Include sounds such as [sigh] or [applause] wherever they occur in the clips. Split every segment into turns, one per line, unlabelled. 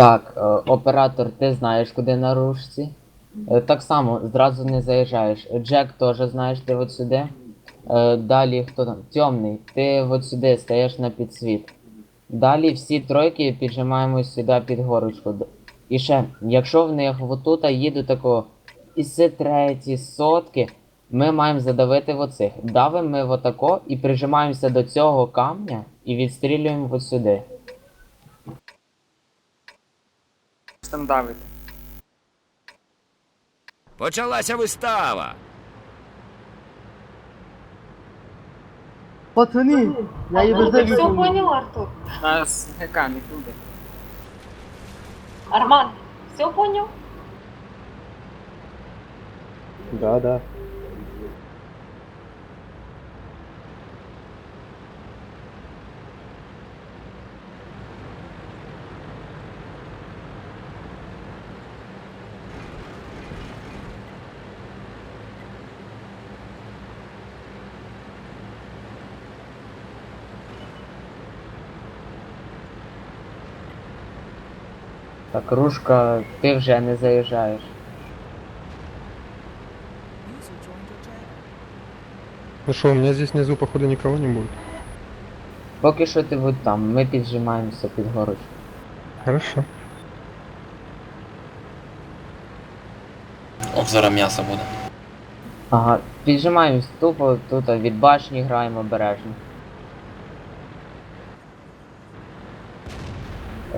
Так, е, оператор, ти знаєш, куди на рушці. Е, Так само, зразу не заїжджаєш. Джек теж знаєш, ти от сюди. Е, Далі хто там? Темний, ти от сюди стаєш на підсвіт. Далі всі тройки піджимаємось сюди під горочку. І ще, якщо в них отута їдуть тако іси треті, сотки, ми маємо задавити в оцих. Давимо ми в отако і прижимаємося до цього камня і відстрілюємо от сюди.
Там давити.
Почалася вистава.
Пацани, я її без
Ну, Ти все
завіту.
понял, Артур?
Нас не буде.
Арман, все понял?
Да, да.
Так, Рушка, ти вже не заїжджаєш.
Ну что, у меня здесь внизу, походу, никого не будет.
Поки що ти будь там, ми піджимаємося під горочку.
Хорошо.
Ох, зараз м'ясо буде.
Ага, піджимаємось тупо, тут від башні граємо обережно.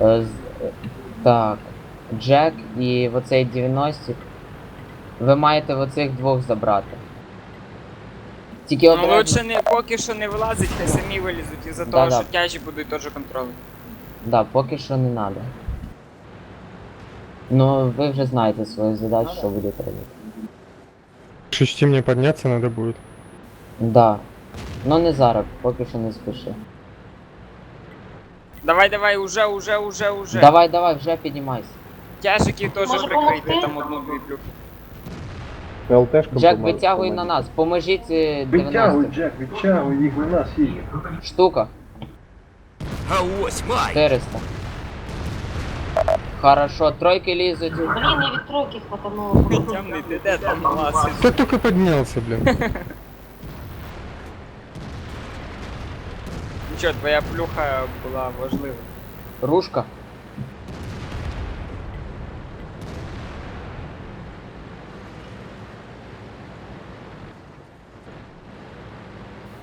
Е, з- так, Джек і оцей 90 ви маєте оцих двох забрати. Тільки
Ну
обережно.
лучше не поки що не вилазить, хай самі вилізуть із-за того,
Да-да.
що тяжі будуть теж контролем.
Да, поки що не надо. Ну, ви вже знаєте свою задачу, що будете робити.
Шести мне подняться надо будет.
Да. Ну не зараз, поки що не спіши.
Давай, давай, уже, уже, уже, уже.
Давай, давай, вже піднімайся.
Тяжики теж
Може,
прикрийте
помогти?
там одну дві плюхи.
ЛТшка
Джек, витягуй на нас, поможіть е, 90
Джек, відтягуй, їх на нас їде.
штука,
А ось май.
400. Хорошо, тройки лізуть.
Блін, я від тройки хватануло.
Темний, ти де там лазиш?
Ты только поднялся, блин. [laughs]
Нічого, твоя плюха була важлива.
Рушка.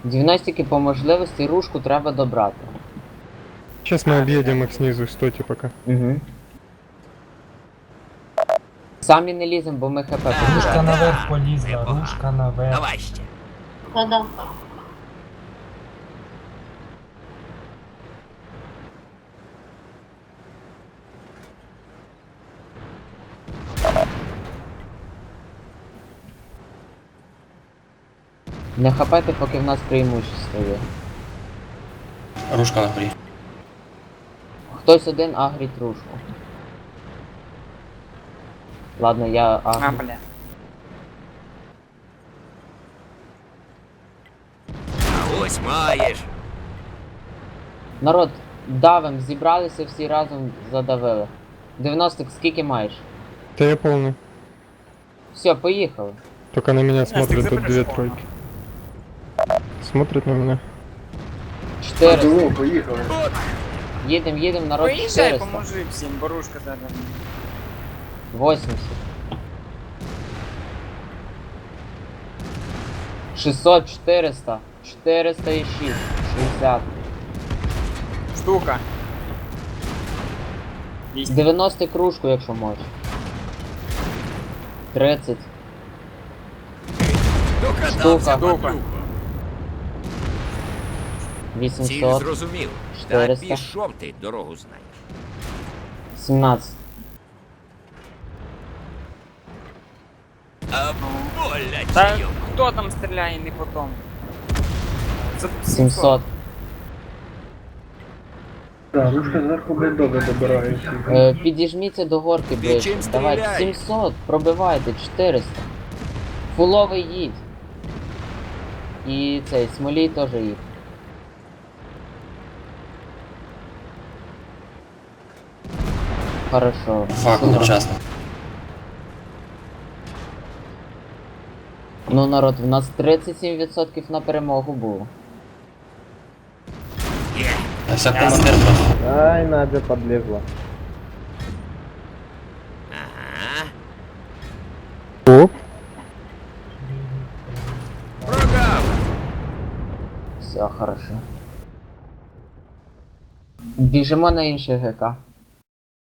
Дівностики по можливості рушку треба добрати.
Сейчас мы объедем их снизу, стойте пока.
Угу. Самі не ліземо, бо ми хп
Рушка
наверх полізла,
Непогано.
ручка наверх.
Давай ще.
Да-да.
Не хапайте, поки в нас преимущество є.
Рушка на горі.
Хтось один агріть рушку. Ладно, я
А,
агрю.
бля.
Ось маєш.
Народ, давим, зібралися всі разом, задавили. 90 скільки маєш?
Да я полный.
Все, поїхали.
Только на меня смотрят тут две тройки. Смотрят на меня.
400.
поїхали.
Їдем, їдем, народ
Поїжджай,
400.
поможи всім, борушка зараз.
80. 600, 400. 400 і 6. 60.
Штука. 200.
90 кружку, якщо можеш. 30.
Докатався
Штука.
Падлюка. Ціль
800.
зрозумів. Та
400.
пішов ти, дорогу знаєш.
17.
А
Та
боляче.
хто там стріляє не по тому? Це
700.
Так, рушка зверху блядь, добре.
Е, підіжміться до горки
Ти
ближче.
чим
Давайте
стріляєш?
700, пробивайте, 400. Фуловий їдь. І цей, смолій теж їдь. Хорошо.
Фак,
Супер.
одночасно.
Ну, народ, в нас 37% на перемогу було.
А вся командир трохи.
Ай, Надя подлезла.
Оп.
Все, хорошо. Біжимо на інший ГК.